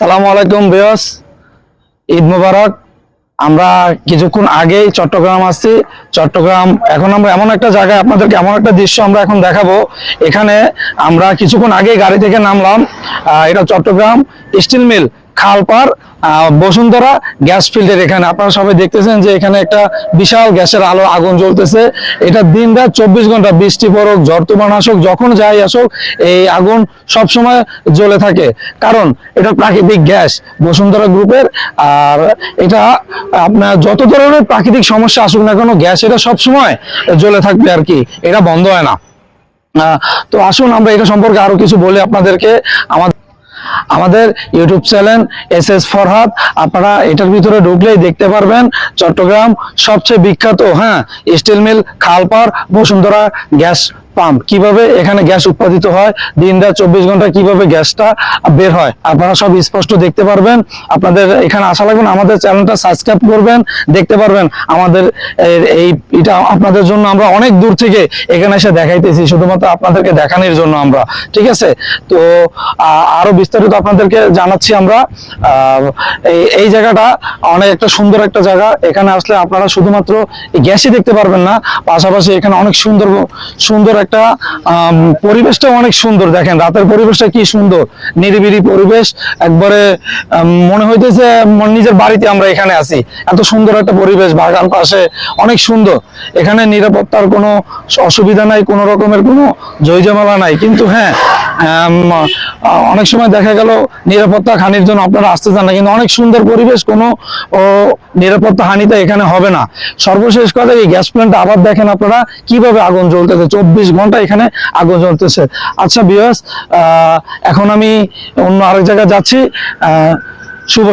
সালামু আলাইকুম বেয়স ঈদ মুবারক। আমরা কিছুক্ষণ আগেই চট্টগ্রাম আসছি। চট্টগ্রাম, এখন আমরা এমন একটা জায়গায় আপনাদেরকে এমন একটা দৃশ্য আমরা এখন দেখাবো। এখানে আমরা কিছুক্ষণ আগে গাড়ি থেকে নামলাম। এটা Chittagong steel mill. Khalpar Bashundhara gas ফিল্ডের এখানে। আপনারা সবাই দেখতেছেন যে এখানে একটা বিশাল গ্যাসের আলো আগুন জ্বলতেছে। এটা দিন রাত চব্বিশ ঘণ্টা বৃষ্টি পড়ুক ঝড়, তুফান আসুক, যখন যাই আসুক, এই আগুন সব সময় জ্বলে থাকে। কারণ এটা প্রাকৃতিক গ্যাস বসুন্ধরা গ্রুপের। আর এটা আপনার যত ধরনের প্রাকৃতিক সমস্যা আসুক না কেন, গ্যাস এটা সব সময় জ্বলে থাকবে আর কি। এটা বন্ধ হয় না। তো আসুন আমরা এটা সম্পর্কে আরও কিছু বলি আপনাদেরকে। আমাদের আমাদের YouTube channel S S Farhad. আপনারা এটার ভিতরে ঢুকলেই দেখতে পারবেন চট্টগ্রাম সবচেয়ে বিখ্যাত হ্যাঁ steel mill Khalpar Bashundhara gas pump কীভাবে এখানে গ্যাস উৎপাদিত হয় দিন রাত চব্বিশ ঘণ্টা কীভাবে গ্যাসটা বের হয় আপনারা সব স্পষ্ট দেখতে পারবেন। আপনাদের এখানে আসা লাগবে না, আমাদের চ্যানেলটা সাবস্ক্রাইব করবেন দেখতে পারবেন আমাদের এই এটা আপনাদের জন্য আমরা অনেক দূর থেকে এখানে এসে দেখাইতেছি শুধুমাত্র আপনাদেরকে দেখানোর জন্য আমরা ঠিক আছে? তো আরও বিস্তারিত আপনাদেরকে জানাচ্ছি আমরা এই- জায়গাটা অনেক একটা সুন্দর একটা জায়গা এখানে আসলে আপনারা শুধুমাত্র গ্যাসই দেখতে পারবেন না পাশাপাশি এখানে অনেক সুন্দর সুন্দর একটা পরিবেশটা অনেক সুন্দর। দেখেন, রাতের পরিবেশটা কি সুন্দর। নিরিবিলি পরিবেশ, একবারে মনে হইতেছে নিজের বাড়িতে আমরা এখানে আছি। এত সুন্দর একটা পরিবেশ, বাগান পাশে, অনেক সুন্দর। এখানে নিরাপত্তার কোনো অসুবিধা নাই, কোনো রকমের কোনো জয়জমালা নাই। কিন্তু হ্যাঁ অনেক সময় দেখা গেল নিরাপত্তা হানির জন্য আপনারা আসতে চান না, কিন্তু অনেক সুন্দর পরিবেশ, কোনো নিরাপত্তা হানিতে এখানে হবে না। সর্বশেষ কথা এই গ্যাস প্ল্যান্টটা আবার দেখেন আপনারা কীভাবে আগুন জ্বলতেছে, চব্বিশ ঘণ্টা এখানে আগুন জ্বলতেছে। আচ্ছা বিয়াস এখন আমি অন্য আরেক জায়গায় যাচ্ছি শুভ